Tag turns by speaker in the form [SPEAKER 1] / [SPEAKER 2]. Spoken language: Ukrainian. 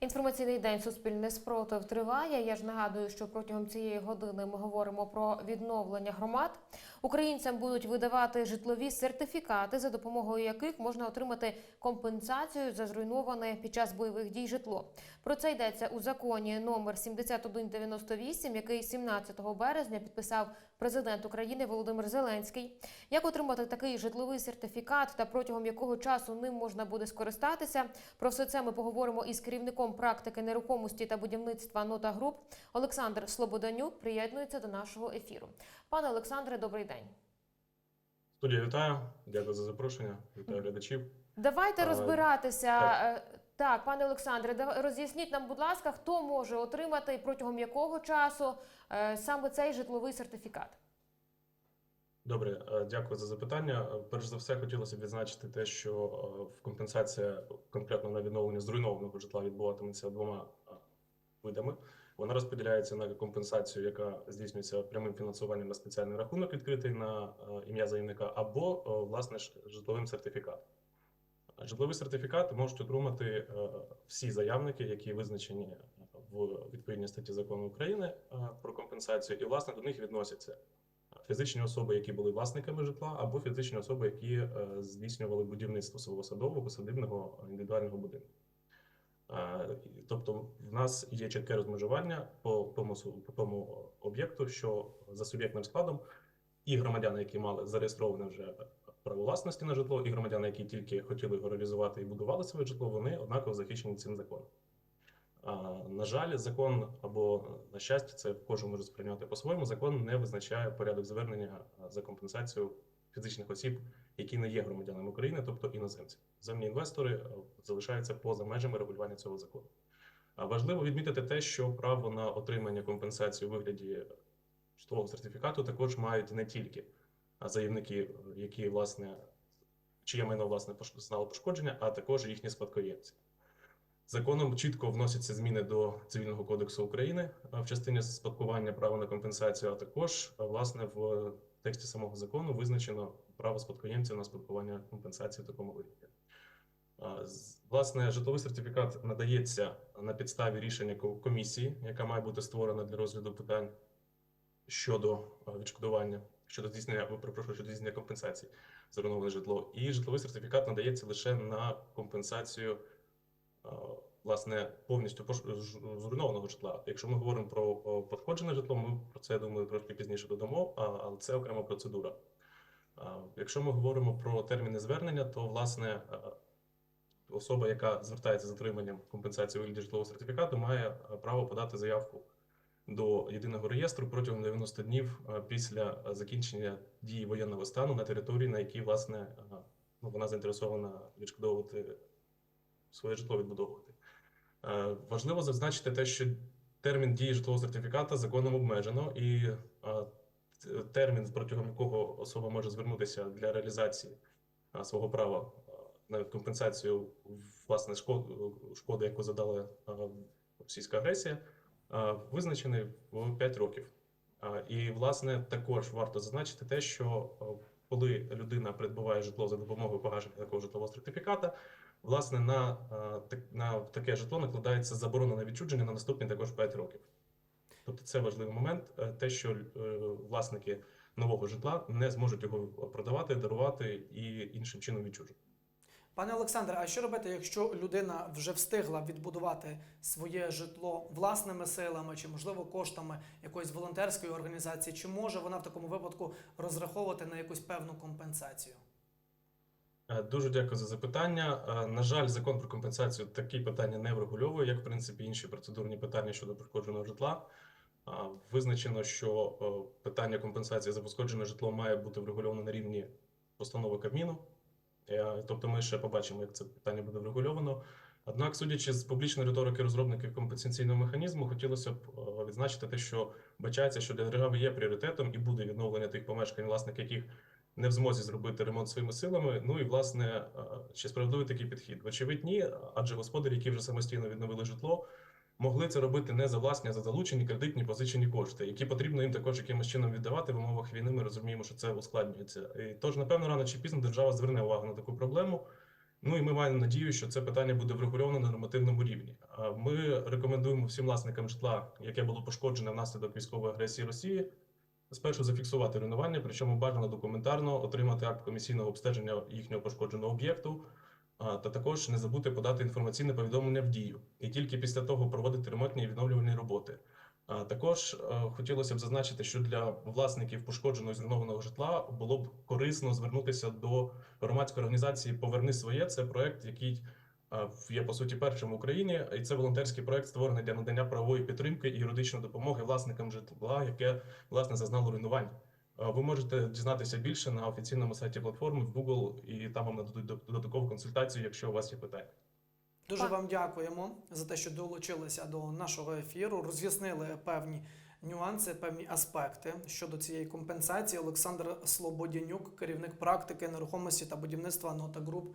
[SPEAKER 1] Інформаційний день Суспільне спротив триває. Я ж нагадую, що протягом цієї години ми говоримо про відновлення громад. Українцям будуть видавати житлові сертифікати, за допомогою яких можна отримати компенсацію за зруйноване під час бойових дій житло. Про це йдеться у законі номер 7198, який 17 березня підписав президент України Володимир Зеленський. Як отримати такий житловий сертифікат та протягом якого часу ним можна буде скористатися? Про все це ми поговоримо із керівником практики нерухомості та будівництва Нота Груп Олександр Слободанюк приєднується до нашого ефіру. Пане Олександре, добрий день.
[SPEAKER 2] Студія вітаю. Дякую за запрошення. Вітаю глядачів.
[SPEAKER 1] Давайте
[SPEAKER 2] А,
[SPEAKER 1] розбиратися.
[SPEAKER 2] так.
[SPEAKER 1] Е, Так, пане Олександре, роз'ясніть нам, будь ласка, хто може отримати протягом якого часу е, саме цей житловий сертифікат.
[SPEAKER 2] Добре, е, дякую за запитання. Е, Перш за все, хотілося б відзначити те, що е, в компенсація конкретно на відновлення зруйнованого житла відбуватиметься двома видами. Вона розподіляється на компенсацію, яка здійснюється прямим фінансуванням на спеціальний рахунок, відкритий на ім'я заявника, або власне житловим сертифікатом. Житловий сертифікат можуть отримати всі заявники, які визначені в відповідній статті закону України про компенсацію, і власне до них відносяться фізичні особи, які були власниками житла, або фізичні особи, які е, здійснювали будівництво свого садового, садибного індивідуального будинку. Е, Тобто, в нас є чітке розмежування по тому, по тому об'єкту, що за суб'єктним складом і громадяни, які мали зареєстроване вже право власності на житло, і громадяни, які тільки хотіли його реалізувати і будували своє житло, вони однаково захищені цим законом. На жаль, закон або на щастя, це кожен може сприйняти по-своєму. Закон не визначає порядок звернення за компенсацію фізичних осіб, які не є громадянами України, тобто іноземці. Земні інвестори залишаються поза межами регулювання цього закону. Важливо відмітити те, що право на отримання компенсації у вигляді житлового сертифікату також мають не тільки заявники, які власне чиє майно власне зазнало пошкодження, а також їхні спадкоємці. Законом чітко вносяться зміни до цивільного кодексу України в частині спадкування права на компенсацію, а також власне в тексті самого закону визначено право спадкоємців на спадкування компенсації в такому вигляді. Власне, житловий сертифікат надається на підставі рішення комісії, яка має бути створена для розгляду питань щодо відшкодування, щодо здійснення, перепрошую, щодо здійснення компенсації за руйноване житло. І житловий сертифікат надається лише на компенсацію власне повністю зруйнованого житла. Якщо ми говоримо про пошкоджене житло, ми про це я думаю трошки пізніше додамо, але це окрема процедура. Якщо ми говоримо про терміни звернення, то власне особа, яка звертається з отриманням компенсації вигляді житлового сертифікату, має право подати заявку до єдиного реєстру протягом 90 днів після закінчення дії воєнного стану на території, на якій власне ну, вона заінтересована відшкодовувати своє житло відбудовувати. Е, Важливо зазначити те, що термін дії житлового сертифіката законом обмежено, і е, термін, протягом якого особа може звернутися для реалізації е, свого права на компенсацію власне шкоди, яку задала російська агресія, визначений в 5 років. І, власне, також варто зазначити те, що коли людина придбаває житло за допомогою погашення такого житлового сертифіката, власне на, е, на таке житло накладається заборона на відчудження на наступні також 5 років. Тобто це важливий момент, е, те, що е, власники нового житла не зможуть його продавати, дарувати і іншим чином відчужувати.
[SPEAKER 3] Пане Олександре, а що робити, якщо людина вже встигла відбудувати своє житло власними силами чи, можливо, коштами якоїсь волонтерської організації? Чи може вона в такому випадку розраховувати на якусь певну компенсацію?
[SPEAKER 2] Е, Дуже дякую за запитання. Е, На жаль, закон про компенсацію такі питання не врегульовує, як в принципі інші процедурні питання щодо пошкодженого житла. Визначено, що е, питання компенсації за пошкоджене житло має бути врегульовано на рівні постанови Кабміну. Е, Тобто ми ще побачимо, як це питання буде врегульовано. Однак, судячи з публічної риторики розробників компенсаційного механізму, хотілося б е, відзначити те, що бачається, що для держави є пріоритетом і буде відновлення тих помешкань, власник яких не в змозі зробити ремонт своїми силами. Ну і власне е, чи справедливий такий підхід? Вочевидь, ні, адже господарі, які вже самостійно відновили житло, могли це робити не за власні, а за залучені кредитні позичені кошти, які потрібно їм також якимось чином віддавати в умовах війни. Ми розуміємо, що це ускладнюється. І тож, напевно, рано чи пізно держава зверне увагу на таку проблему Ну і ми маємо надію, що це питання буде врегульовано на нормативному рівні. Ми рекомендуємо всім власникам житла, яке було пошкоджене внаслідок військової агресії Росії, спершу зафіксувати руйнування, причому бажано документарно отримати акт комісійного обстеження їхнього пошкодженого об'єкту, та також не забути подати інформаційне повідомлення в дію, і тільки після того проводити ремонтні і відновлювальні роботи. Також е, хотілося б зазначити, що для власників пошкодженого і зруйнованого житла було б корисно звернутися до громадської організації Поверни своє. Це проект, який є по суті першим в Україні, і це волонтерський проект, створений для надання правової підтримки і юридичної допомоги власникам житла, яке власне зазнало руйнувань. Е, Ви можете дізнатися більше на офіційному сайті платформи в Google, і там вам нададуть дод- додаткову консультацію, якщо у вас є питання.
[SPEAKER 3] Дуже
[SPEAKER 1] Так.
[SPEAKER 3] вам дякуємо за те, що долучилися до нашого ефіру, роз'яснили певні нюанси, певні аспекти щодо цієї компенсації. Олександр Слободянюк, керівник практики нерухомості та будівництва Нота Груп,